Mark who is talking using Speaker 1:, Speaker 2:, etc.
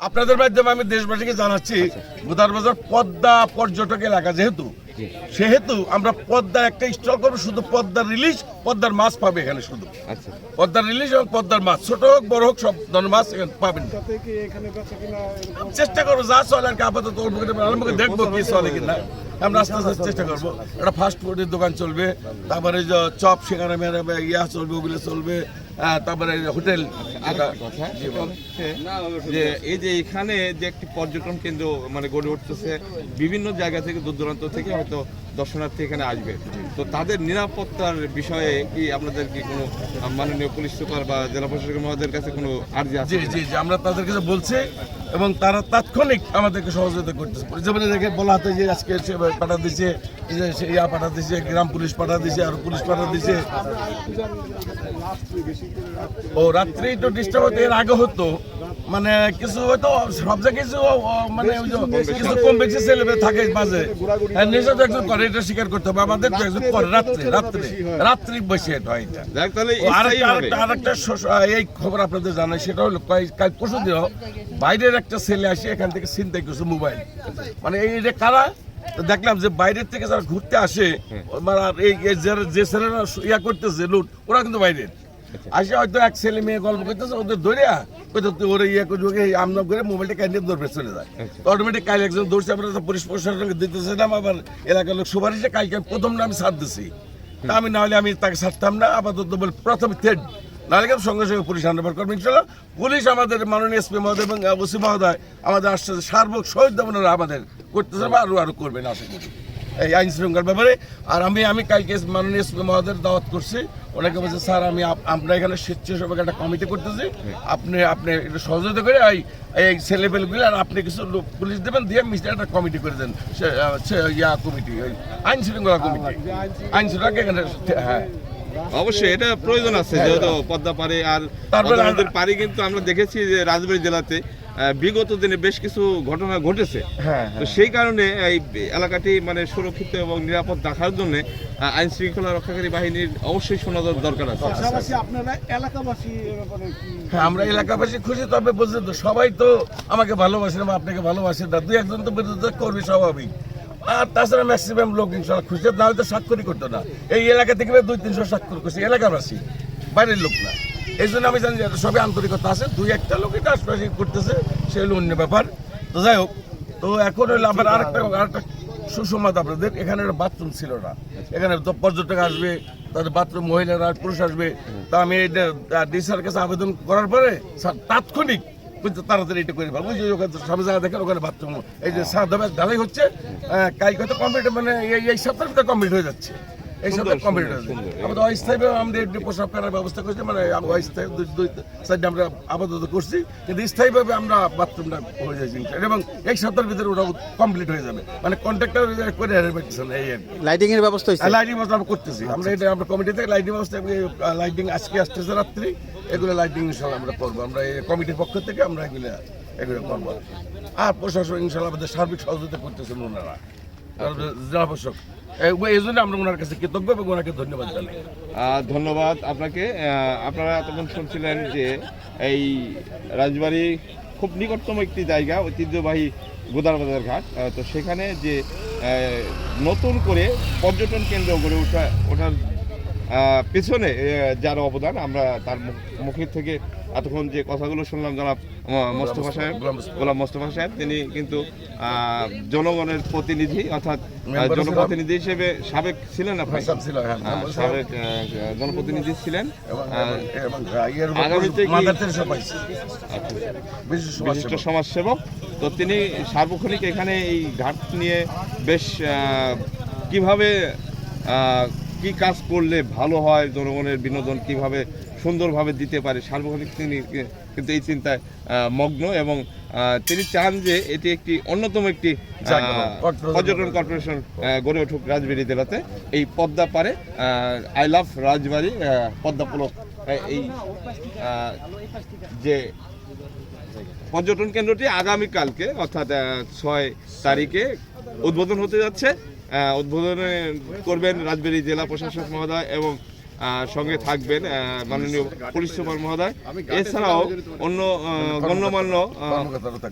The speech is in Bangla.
Speaker 1: আপনাদের মাধ্যমে আমি দেশবাসীকে জানাচ্ছি বুধার বাজার পদ্মা পর্যটক এলাকা যেহেতু সেহেতু আমরা পদ্মা একটা স্টল করব শুধু পদ্মার রিলিজ পদ্মার মাছ পাবে এখানে শুধু।
Speaker 2: আচ্ছা।
Speaker 1: পদ্মার রিলিজ এবং পদ্মার মাছ ছোট হোক বড় হোক সব ধরনের মাছ এখানে পাবেন। চেষ্টা করব যা চলে আর কি আপাতত অল্প আরম্ভ দেখব কি চলে কিনা। আমরা আস্তে আস্তে চেষ্টা করব। একটা ফাস্ট ফুডের দোকান চলবে তারপরে চপ সেখানে মেরে ইয়া চলবে ওগুলো চলবে। তারপরে হোটেল
Speaker 2: যে এই যে এখানে যে একটি পর্যটন কেন্দ্র মানে গড়ে উঠতেছে বিভিন্ন জায়গা থেকে দূর দূরান্ত থেকে হয়তো দর্শনার্থী এখানে আসবে। তো তাদের নিরাপত্তার বিষয়ে কি আপনাদের কি কোনো মাননীয় পুলিশ সুপার বা জেলা প্রশাসক মহাদের কাছে কোনো আর্জি আছে
Speaker 1: জি জি জি আমরা তাদের কাছে বলছি এবং তারা তাৎক্ষণিক আমাদেরকে সহযোগিতা করতেছে। যেমন দেখে বলা হতো যে আজকে সে পাঠা দিছে ইয়া পাঠা দিছে গ্রাম পুলিশ পাঠা দিছে আর পুলিশ পাঠা দিছে ও রাত্রি তো ডিস্টার্ব হতো এর আগে হতো। মানে কিছু হয়তো সব জায়গায় কিছু মানে কিছু কম বেশি থাকে মাঝে হ্যাঁ, নেশা তো একজন করে এটা স্বীকার করতে হবে আমাদের তো একজন করে রাত্রে রাত্রে রাত্রি বসে এটা হয় শোষ- আহ, এই খবর আপনাদের জানাই সেটা হলো কয়েক কাল পরশু দিন বাইরের একটা ছেলে আসে এখান থেকে চিন্তাই করছে মোবাইল। মানে এই যে কারা? দেখলাম যে বাইরের থেকে যারা ঘুরতে আসে মানে এই যে ছেলেরা ইয়া করতেছে লুট ওরা কিন্তু বাইরের। আসে হয়তো এক ছেলে মেয়ে গল্প করতেছে ওদের ধরে হয়তো তুই ওরা ইয়ে করবে আমনা করে মোবাইলটা কাইন্ডে ধরবে চলে যায়। অটোমেটিক কাল একজন ধরছে আমরা তো পুলিশ প্রশাসনকে দিতেছিলাম আবার এলাকার লোক সুপারিশে কালকে প্রথম না আমি দিছি। তা আমি না হলে আমি তাকে ছাড়তাম না আপাতত বল প্রথম থেড নাহলে সঙ্গে সঙ্গে পুলিশ হ্যান্ডওভার করবে ইনশাল্লাহ পুলিশ আমাদের মাননীয় এসপি মহোদয় এবং ওসি মহোদয় আমাদের আসছে সার্বক শহীদ দেবনারা আমাদের করতেছে বা আরও আরও করবেন আশা করি। এই আইন শৃঙ্খলার ব্যাপারে। আর আমি আমি কালকে মাননীয় এসপি মহোদয়ের দাওয়াত করছি। ওনাকে বলছে, স্যার, আমি আমরা এখানে স্বেচ্ছাসেবক একটা কমিটি করতেছি। আপনি আপনি একটু সহযোগিতা করে এই এই ছেলেপেলেগুলো আর আপনি কিছু পুলিশ দেবেন, দিয়ে মিস্টার একটা কমিটি করে দেন। ইয়া কমিটি আইন শৃঙ্খলা কমিটি। আইন শৃঙ্খলাকে এখানে হ্যাঁ।
Speaker 2: অবশ্যই এটা প্রয়োজন আছে যেহেতু পদ্মা পারে আর নদীর পাড়ে কিন্তু আমরা দেখেছি যে রাজবাড়ী জেলাতে বিগত দিনে বেশ কিছু ঘটনা ঘটেছে।
Speaker 1: হ্যাঁ
Speaker 2: তো সেই কারণে এই এলাকাটি মানে সুরক্ষিত এবং নিরাপদ রাখার জন্য আইন শৃঙ্খলা রক্ষাকারী বাহিনীর অবশ্যই শোনা দরকার আছে।
Speaker 3: কি
Speaker 1: হ্যাঁ আমরা এলাকাবাসী খুশি তবে বলছে তো সবাই তো আমাকে ভালোবাসে না বা আপনাকে ভালোবাসে না। দুই একজন তো বিরোধিতা করবে স্বাভাবিক। আর তাছাড়া ম্যাক্সিমাম লোক ইনশাল্লাহ খুশি না হয়তো স্বাক্ষরই করতো না। এই এলাকা থেকে দুই তিনশো স্বাক্ষর করছে এলাকাবাসী। বাইরের লোক না। এই জন্য আমি জানি যে সবাই আন্তরিকতা আছে, দুই একটা লোক এটা আশপাশে করতেছে, সে হলো অন্য ব্যাপার। তো যাই হোক, তো এখন হলো আবার আরেকটা আরেকটা সুসংবাদ আপনাদের, এখানে একটা বাথরুম ছিল না। এখানে পর্যটক আসবে, তাদের বাথরুম মহিলারা, পুরুষ আসবে। তা আমি এটা ডিসার কাছে আবেদন করার পরে তাৎক্ষণিক কিন্তু তাড়াতাড়ি এটা করে ফেলব যে ওখানে সব জায়গা দেখেন, ওখানে বাথরুম এই যে সাদা ঢালাই হচ্ছে কাজ কত কমপ্লিট মানে এই সপ্তাহের ভিতরে কমপ্লিট হয়ে যাচ্ছে। এই হয়ে
Speaker 2: সুন্দর।
Speaker 1: আমাদের একটু প্রসাব করার ব্যবস্থা করছি মানে অস্থায়ী দুই দুই সাইডে আমরা আপাতত করছি কিন্তু স্থায়ীভাবে আমরা বাথরুমটা হয়ে ইনশাআল্লাহ। এবং এক সপ্তাহের ভিতরে ওটা কমপ্লিট হয়ে যাবে। মানে কন্ট্রাক্টর করে পাচ্ছেন এই
Speaker 4: লাইটিং এর ব্যবস্থা হয়েছে?
Speaker 1: লাইটিং ব্যবস্থা আমরা করতেছি। আমরা এটা আমরা কমিটি থেকে লাইটিং ব্যবস্থা লাইটিং আজকে আসতেছে রাত্রি এগুলো লাইটিং ইনশাল্লাহ আমরা করব। আমরা এই কমিটির পক্ষ থেকে আমরা এগুলো এগুলো করব। আর প্রশাসন ইনশাল্লাহ আমাদের সার্বিক সহযোগিতা করতেছেন ওনারা। জেলা প্রশাসক। এই জন্য আমরা ওনার কাছে কৃতজ্ঞ এবং ওনাকে ধন্যবাদ জানাই।
Speaker 2: ধন্যবাদ আপনাকে। আপনারা তখন শুনছিলেন যে এই রাজবাড়ি খুব নিকটতম একটি জায়গা ঐতিহ্যবাহী গোদারবাজার ঘাট। তো সেখানে যে নতুন করে পর্যটন কেন্দ্র গড়ে ওঠা ওঠার পেছনে যার অবদান আমরা তার মুখ- মুখের থেকে এতক্ষণ যে কথাগুলো শুনলাম জনাব মোস্তফা সাহেব
Speaker 1: গোলাম মোস্তফা।
Speaker 2: সাহেব তিনি কিন্তু জনগণের প্রতিনিধি অর্থাৎ। জনপ্রতিনিধি হিসেবে সাবেক ছিলেন আপনি
Speaker 1: হ্যাঁ
Speaker 2: আহ, সাবেক জনপ্রতিনিধি ছিলেন আগামীতে আচ্ছা,
Speaker 1: বিশেষ
Speaker 2: বিশিষ্ট
Speaker 1: সমাজসেবক।
Speaker 2: তো তিনি সার্বক্ষণিক এখানে এই ঘাট নিয়ে বেশ কীভাবে কি কাজ করলে ভালো হয়? জনগণের বিনোদন কীভাবে সুন্দরভাবে দিতে পারে? সার্বক্ষণিক তিনি কিন্তু এই চিন্তায় মগ্ন এবং তিনি চান যে এটি একটি অন্যতম একটি। পর্যটন কর্পোরেশন গড়ে উঠুক রাজবাড়ি জেলাতে। এই পদ্মা পারে I love Rajbari ah, Padma Pulak এই যে পর্যটন কেন্দ্রটি আগামীকালকে অর্থাৎ ছয় তারিখে উদ্বোধন হতে যাচ্ছে। উদ্বোধনে করবেন রাজবাড়ী জেলা প্রশাসক মহোদয় এবং আহ, সঙ্গে থাকবেন আহ, মাননীয় পুলিশ সুপার মহোদয় এছাড়াও অন্য গণ্যমান্য।